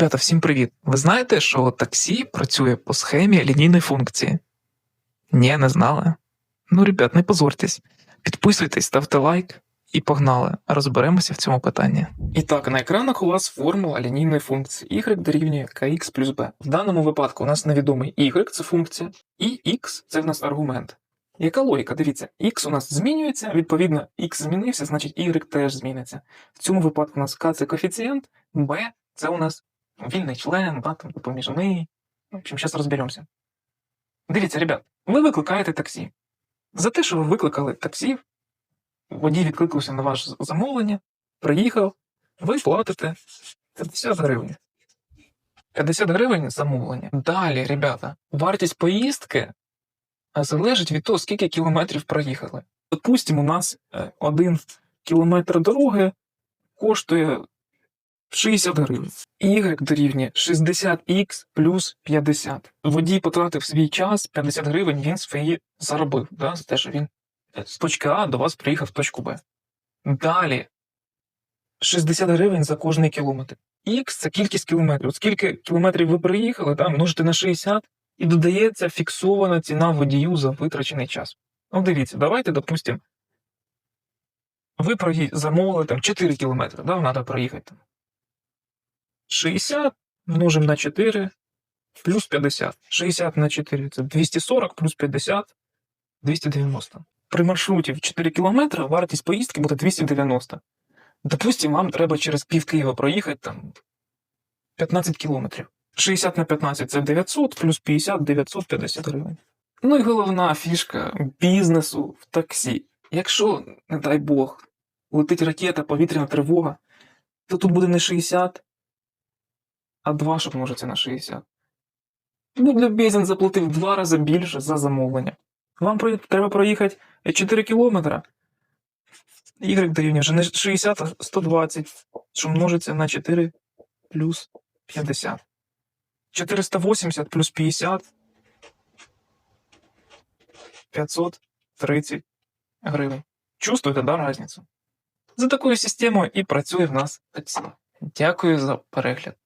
Ребята, всім привіт! Ви знаєте, що таксі працює по схемі лінійної функції? Ні, не знали? Ну, ребят, не позорьтесь. Підписуйтесь, ставте лайк і погнали. Розберемося в цьому питанні. І так, на екранах у вас формула лінійної функції y дорівнює kx плюс b. В даному випадку у нас невідомий y це функція, і x це в нас аргумент. Яка логіка? Дивіться, x у нас змінюється, відповідно, x змінився, значить y теж зміниться. В цьому випадку у нас k це коефіцієнт, b це у нас вільний член, да, там, допоміжний. В общем, зараз розберемося. Дивіться, ребят, ви викликаєте таксі. За те, що ви викликали таксі, водій відкликався на ваше замовлення, приїхав, ви платите 50 гривень. 50 гривень замовлення. Далі, ребята, вартість поїздки залежить від того, скільки кілометрів проїхали. Допустимо, у нас е, один кілометр дороги коштує 60 гривень. Y дорівнює 60х плюс 50. Водій потратив свій час, 50 гривень він свої заробив, да, за те, що він е, з точки А до вас приїхав в точку Б. Далі 60 гривень за кожний кілометр. Х це кількість кілометрів. Скільки кілометрів ви приїхали, да, множите на 60 і додається фіксована ціна водію за витрачений час. Ну, дивіться, давайте, допустимо, ви замовили там 4 кілометри, да, треба проїхати. Там. 60 множимо на 4 плюс 50. 60 на 4 це 240 плюс 50 290. При маршруті в 4 кілометри вартість поїздки буде 290. Допустимо, вам треба через пів Києва проїхати там 15 кілометрів. 60 на 15 це 900, плюс 50 950 гривень. Ну і головна фішка бізнесу в таксі. Якщо, не дай Бог, летить ракета, повітряна тривога, то тут буде не 60, а 2, що помножиться на 60. Буде Безін заплатив два рази більше за замовлення. Вам треба проїхати 4 кілометра. Y дорівнює вже не 60, а 120, що множиться на 4 плюс 50. 480 плюс 50 530 гривень. Чувствуєте, да, разницю? За такою системою і працює в нас таксі. Дякую за перегляд.